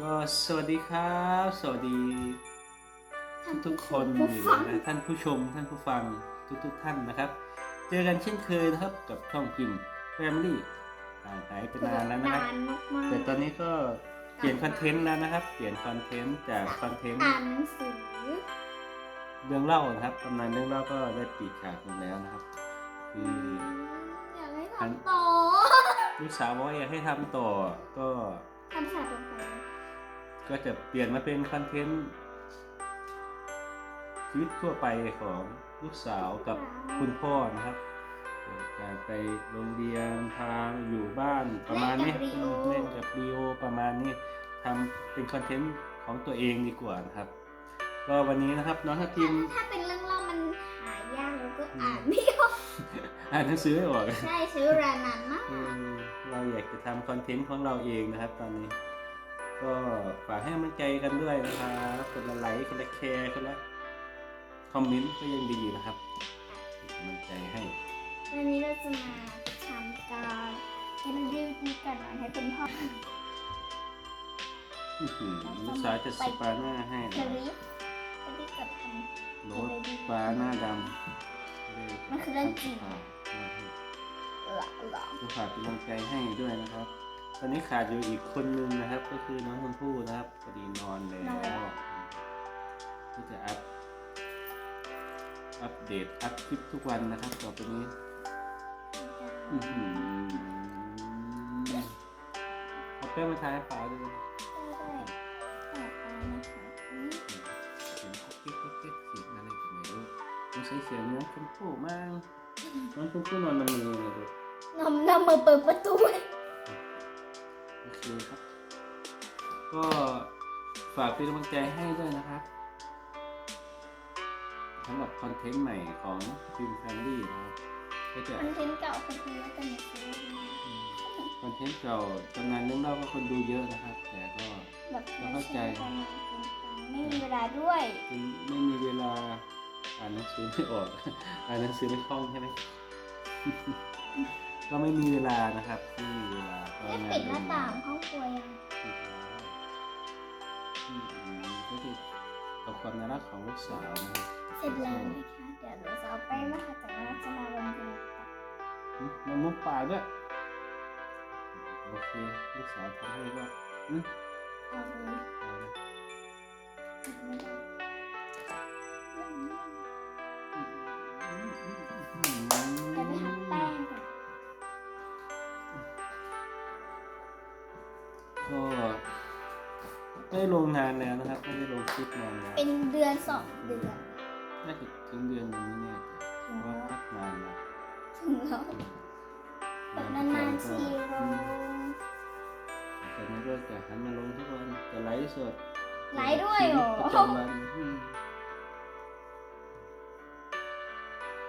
ก็สวัสดีครับ สวัสดี ทุกๆคนผู้อยู่ฟังนะท่านผู้ชมท่านผู้ฟังทุกๆท่านนะครับ เจอกันเช่นเคยนะครับกับช่องพิมพ์ Family ห่างหายไปนานแล้วนะครับนานมากๆแต่ตอนนี้ก็เปลี่ยนคอนเทนต์แล้วนะครับ เปลี่ยนคอนเทนต์จากคอนเทนต์อ่านหนังสือเรื่องเล่านะครับตำนานเรื่องเล่าก็ได้ปิดฉากลงแล้วนะครับ คืออยากให้ทำต่อลูกสาวบอกว่าอยากให้ทำต่อก็ทำภาษาตรงไป ก็จะเปลี่ยนมาเป็นคอนเทนต์ชีวิตทั่วไปของลูกสาวกับคุณพ่อนะครับการไปโรงเรียนทางอยู่บ้านประมาณนี้เล่นกับดีโอประมาณนี้ทำเป็นคอนเทนต์ของตัวเองดีกว่านะครับ ก็วันนี้นะครับน้องทัพทีมถ้าเป็นเรื่องเล่ามันหายากแล้วก็อ่านไม่ออกอ่านหนังสือไม่ออกใช่ใช้เวลานานมากเออเราอยากจะทำคอนเทนต์ของเราเองนะครับตอนนี้ ก็ฝากให้กำลังใจกันด้วยนะครับคนละไลค์คนละแชร์คนละคอมเมนต์ก็ยังดีนะครับเป็นกำลังใจให้วันนี้เราจะมาทำการรีวิวมีการนอนให้คุณพ่ออื้อหือลูกสาวจะสปาหน้าให้เทนะลิฟเทลิฟกับทำรถปลาหน้าดำมันคือเรื่องจริงฝากหลัหลัก็ฝากเป็นกำลังใจให้ด้วยนะครับ ตอนนี้ขาดอยู่อีกคนนึงนะครับ ก็คือน้องชมพู่นะครับพอดีนอนแล้วก็จะอัพอัปเดตอัพคลิปทุกวันนะครับ ต่อไปนี้อื้อหือเอาแป้งมาทาให้ฟ้าด้วยได้ต่อไปนะคะอืมเสียงกุ๊กกิ๊กกุ๊กกิ๊กเสียงอะไรกันไม่รู้ไม่ใช่เสียงน้องชมพู่มากน้องชมพู่นอนละเมอเลยลูกนำนำมาเปิดประตูไว้โอเคครับ ก็ฝากเป็นกำลังใจให้ด้วยนะครับสำหรับคอนเทนต์ใหม่ของฟิล์มแฟมิลี่นะครับก็จะคอนเทนต์เก่าคนดูแล้วแต่ไม่ซื้อคอนเทนต์เก่าตำนานเรื่องเล่าก็คนดูเยอะนะครับ แต่ก็แบบเราเข้าใจไม่มีเวลาด้วยคือไม่มีเวลาอ่านหนังสือไม่ออกอ่านหนังสือไม่คล่องใช่ไหม ก็ไม่มีเวลานะครับไม่มีเวลาก็ได้งาปิดหน้าต่างห้องครัวยังปิดแล้วอืมก็คือกับความน่ารักของลูกสาวนะครับเสร็จแล้วนะคะ เดี๋ยวเราจะเอาแป้งนะคะจากนั้นเราจะมาลงดูอืมมันมุกปากด้วยโอเคลูกสาวทำให้ก็อืมเอาเลย เอาเลยไม่ ไม่ได้ลงนานแล้วนะครับ ไม่ได้ลงคลิปนานแล้วเป็นเดือนสองเดือนน่าจะถึงเดือนยังไม่แน่ใจเพราะว่าพักนานแล้วถึงแล้วแบบนานๆทีลงแต่นี้ก็จะหันมาลงทุกวันจะไลฟ์สดไลฟ์ด้วยเหรอชีวิตประจำวันอืม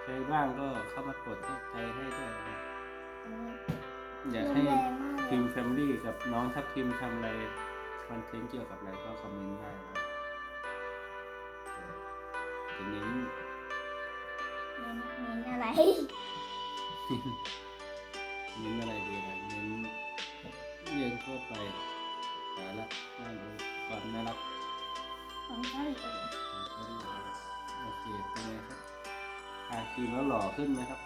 ใครบ้างก็เข้ามากดใจให้ด้วยนะครับอยากให้รุนแรงมากเลทียมแฟมิลี่กับน้องทัพทีมทำอะไร คอนเทนต์เกี่ยวกับอะไรก็คอมเมนต์ได้นะครับจะเน้นเน้นเน้นอะไร เน้นอะไรดีนะเน้นเรียนทั่วไปสาระน่ารู้ความน่ารักของเกาหลีเองของเขาดีโอเคเป็นไงครับทาครีมแล้วหล่อขึ้นไหมครับ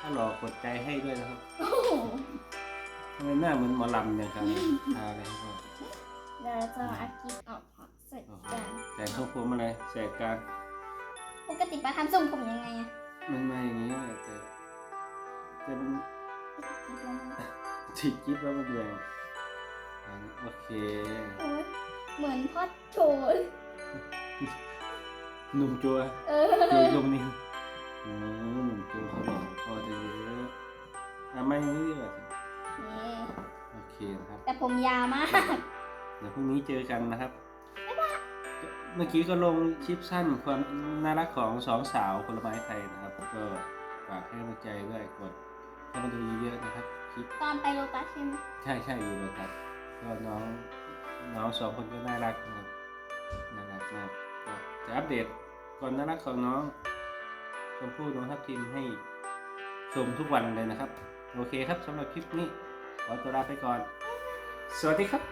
ถ้าหล่อกดใจให้ด้วยนะครับโอ้โหทำไมหน้าเหมือนหมอลำเนี่ยครับทาอะไรครับพ่อ เดี๋ยวเราจะเอาคลิปออกก่อนเสร็จโอ้โหกันแต่งทรงผมอะไรแสกกลางปกติป้าทำทรงผมยังไงอะมันมาอย่างนี้แหละแต่แต่มันคิดแล้วมันฉีดจิ๊บแล้วมันแรงอ่าโอเคโอ๊ยเหมือนพ่อโชว์เลยหนุ่มจัวเออจัวลมนิ่มโอ้หนุ่มจัวเขาบอกพอจะเยอะอะไม่อย่างนี้ดีกว่าสินี่โอเคนะครับ แต่ผมยาวมากเดี๋ยวพรุ่งนี้เจอกันนะครับ เมื่อกี้ก็ลงคลิปสั้นความน่ารักของสองสาวผลไม้ไทยนะครับ ก็ฝากให้กำลังใจด้วยกดเข้ามาดูเยอะๆนะครับคลิปตอนไปโลตัสใช่ไหมใช่ใช่อยู่เลยครับก็น้องน้องสองคนก็น่ารักนะครับน่ารักมากก็จะอัปเดตความน่ารักของน้องชมพู่น้องทัพทิมให้ชมทุกวันเลยนะครับ โอเคครับสำหรับคลิปนี้ขอตัวลาไปก่อน สวัสดีครับ